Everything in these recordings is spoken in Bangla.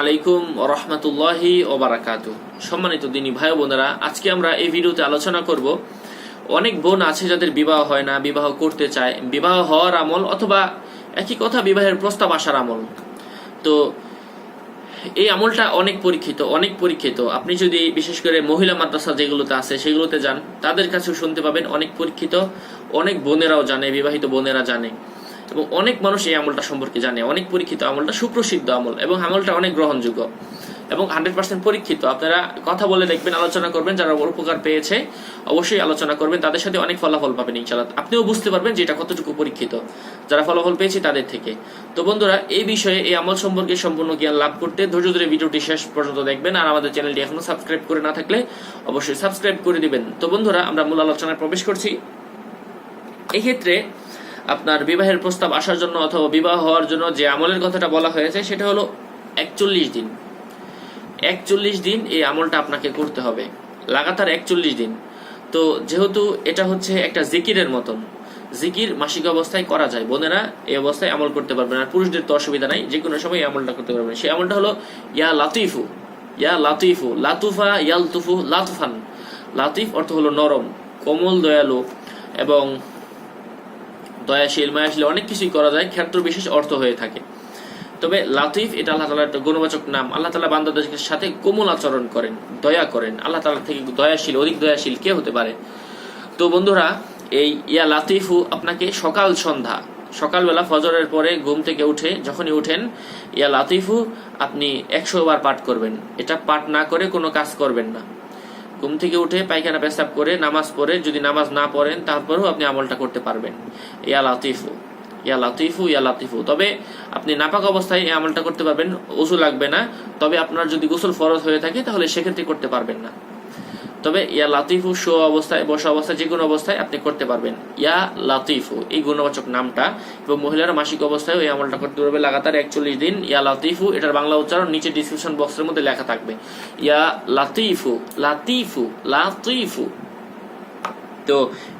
আলাইকুম রহমতুল্লাহি ওবারাকাত সম্মানিত দিনী ভাই বোনেরা, আজকে আমরা এই ভিডিওতে আলোচনা করব, অনেক বোন আছে যাদের বিবাহ হয় না, বিবাহ করতে চায়, বিবাহ হওয়ার আমল অথবা একই কথা বিবাহের প্রস্তাব আসার আমল। তো এই আমলটা অনেক পরীক্ষিত অনেক পরীক্ষিত। আপনি যদি বিশেষ করে মহিলা মাদ্রাসা যেগুলোতে আছে, সেগুলোতে যান, তাদের কাছেও শুনতে পাবেন, অনেক পরীক্ষিত, অনেক বোনেরাও জানে, বিবাহিত বোনেরা জানে। এবং অনেক মানুষ এই আমলটা সম্পর্কে জানে। অনেক পরীক্ষিত আমলটা সুপ্রসিদ্ধ আমল এবং আমলটা অনেক গ্রহণযোগ্য। এবং হান্ড্রেড পার্সেন্ট পরীক্ষিত। আপনারা কথা বলে দেখবেন, আলোচনা করবেন, যারা উপকার পেয়েছে অবশ্যই আলোচনা করবেন। তাদের সাথে অনেক ফলাফল পাবেন ইনশাল্লাহ আপনিও বুঝতে পারবেন যে এটা কতটুকু পরীক্ষিত। যারা ফলাফল পেয়েছে তাদের থেকে। তো বন্ধুরা, এই বিষয়ে এই আমল সম্পর্কে সম্পূর্ণ জ্ঞান লাভ করতে ধৈর্য ধরে ভিডিওটি শেষ পর্যন্ত দেখবেন। আর আমাদের চ্যানেলটি এখনও সাবস্ক্রাইব করে না থাকলে অবশ্যই সাবস্ক্রাইব করে দিবেন। তো বন্ধুরা, আমরা মূল আলোচনায় প্রবেশ করছি। এই ক্ষেত্রে আপনার বিবাহের প্রস্তাব আসার জন্য অথবা বিবাহ হওয়ার জন্য যে আমলের কথাটা বলা হয়েছে, সেটা হলো একচল্লিশ দিন। একচল্লিশ দিন এই আমলটা আপনাকে করতে হবে। লাগাতার একচল্লিশ দিন। তো যেহেতু এটা হচ্ছে একটা জিকিরের মতন, জিকির মাসিক অবস্থায় করা যায়। বোনেরা এই অবস্থায় আমল করতে পারবেন আর পুরুষদের তো অসুবিধা নাই, যে কোনো সময় আমলটা করতে পারবেন। সেই আমলটা হলো, ইয়া লাতিফু ইয়া লাতিফু, লাতুফা ইয়ালতুফু লাতুফান। লাতিফ অর্থ হলো নরম, কোমল, দয়ালু এবং দয়াশীল মায়াশীল অনেক কিছুই করা যায়, ক্ষেত্র বিশেষ অর্থ হয়ে থাকে। তবে লাতিফ, এটা আল্লাহ তালার একটা গুণবাচক নাম। আল্লাহ তালা বান্দাদের সাথে কোমল আচরণ করেন, দয়া করেন। আল্লাহ তালা থেকে দয়াশীল, অধিক দয়াশীল কে হতে পারে? তো বন্ধুরা, এই ইয়া লাতিফু আপনাকে সকাল সন্ধ্যা, সকালবেলা ফজরের পরে ঘুম থেকে উঠে যখনই উঠেন, ইয়া লাতিফু, আপনি একশো বার পাঠ করবেন। এটা পাঠ না করে কোনো কাজ করবেন না। ঘুম থেকে উঠে পায়খানা পেশাব করে নামাজ পড়ে, যদি নামাজ না পড়েন, তারপরেও আপনি আমলটা করতে পারবেন। ইয়া লাতিফু ইয়া লাতিফু ইয়া লাতিফু। তবে আপনি নাপাক অবস্থায় এই আমলটা করতে পারবেন উজু লাগবে না। তবে আপনার যদি গোসল ফরজ হয়ে থাকে, তাহলে সেক্ষেত্রে করতে পারবেন না। তবে ইয়া লাতিফু শো অবস্থায়, বসা অবস্থায়, যে কোনো অবস্থায় আপনি করতে পারবেন। ইয়া লাতিফু, এই গুণবাচক নামটা এবং মহিলারা মাসিক অবস্থায় এই আমলটা করতে পারবে। লাগাতার একচল্লিশ দিন ইয়া লাতিফু, এটার বাংলা উচ্চারণ নিচে ডিসক্রিপশন বক্সের মধ্যে লেখা থাকবে। ইয়া লাতিফু লাতিফু লাতিফু। তো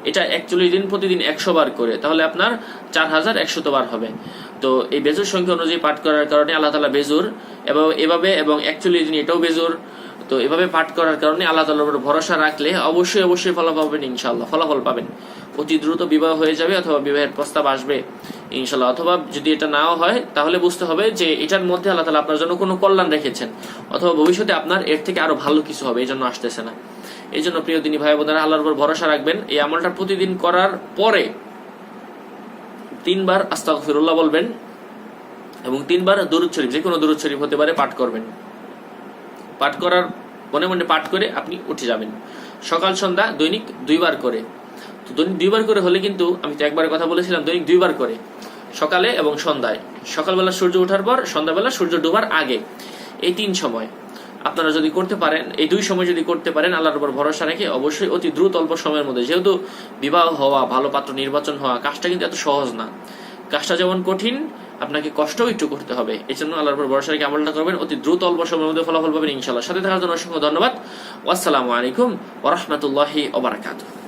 এটা একচল্লিশ দিন প্রতিদিন একশো বার করে, তাহলে আপনার চার হাজার একশত বার হবে। তো এই বেজুর সংখ্যা অনুযায়ী পাঠ করার কারণে আল্লাহ তালা বেজুর এবং এভাবে এবং একচল্লিশ দিন এটাও বেজুর। তো এভাবে পাঠ করার কারণে আল্লাহ তালার উপর ভরসা রাখলে অবশ্যই অবশ্যই ফলাফল পাবেন ইনশাল্লাহ ফলাফল পাবেন। অতি দ্রুত বিবাহ হয়ে যাবে অথবা বিবাহের প্রস্তাব আসবে ইনশাল্লাহ অথবা যদি এটা নাও হয়, তাহলে বুঝতে হবে যে এটার মধ্যে আল্লাহ তালা আপনার জন্য কোনো কল্যাণ রেখেছেন, অথবা ভবিষ্যতে আপনার এর থেকে আরও ভালো কিছু হবে এই জন্য আসতেছে না। এই জন্য প্রিয় দিনী ভাই বোনেরা, আল্লাহর উপর ভরসা রাখবেন, এই আমলটা প্রতিদিন করার পরে তিনবার আস্তাগফিরুল্লাহ বলবেন এবং তিনবার দরুদ শরীফ যে কোনো দরুদ শরীফ হতে পারে, পাঠ করবেন। পাঠ করার মনে মনে পাঠ করে আপনি উঠে যাবেন। সকাল, সন্ধ্যা, দৈনিক দুইবার করে। তো দৈনিক দুইবার করে হলে কিন্তু, আমি তো একবার কথা বলেছিলাম, দৈনিক দুইবার করে। সকালে এবং সন্ধ্যায়। সকালবেলা সূর্য ওঠার পর, সন্ধ্যাবেলা সূর্য ডোবার আগে। এই তিন সময়। আপনারা যদি করতে পারেন, এই দুই সময় যদি করতে পারেন, আল্লাহর উপর ভরসা রেখে অবশ্যই অতি দ্রুত অল্প সময়ের মধ্যে। যেহেতু বিবাহ হওয়া, ভালো পাত্র নির্বাচন হওয়া, কাজটা কিন্তু এত সহজ না। কাজটা যেমন কঠিন আপনাকে কষ্ট একটু করতে হবে। এই জন্য আল্লাহর উপর ভরসা রেখে আমলটা করবেন। অতি দ্রুত অল্প সময়ের মধ্যে ফলাফল পাবেন ইনশাল্লাহ সাথে থাকার জন্য অসংখ্য ধন্যবাদ। আসসালামু আলাইকুম ওরহমতুল্লাহি ওবরাকাতুহ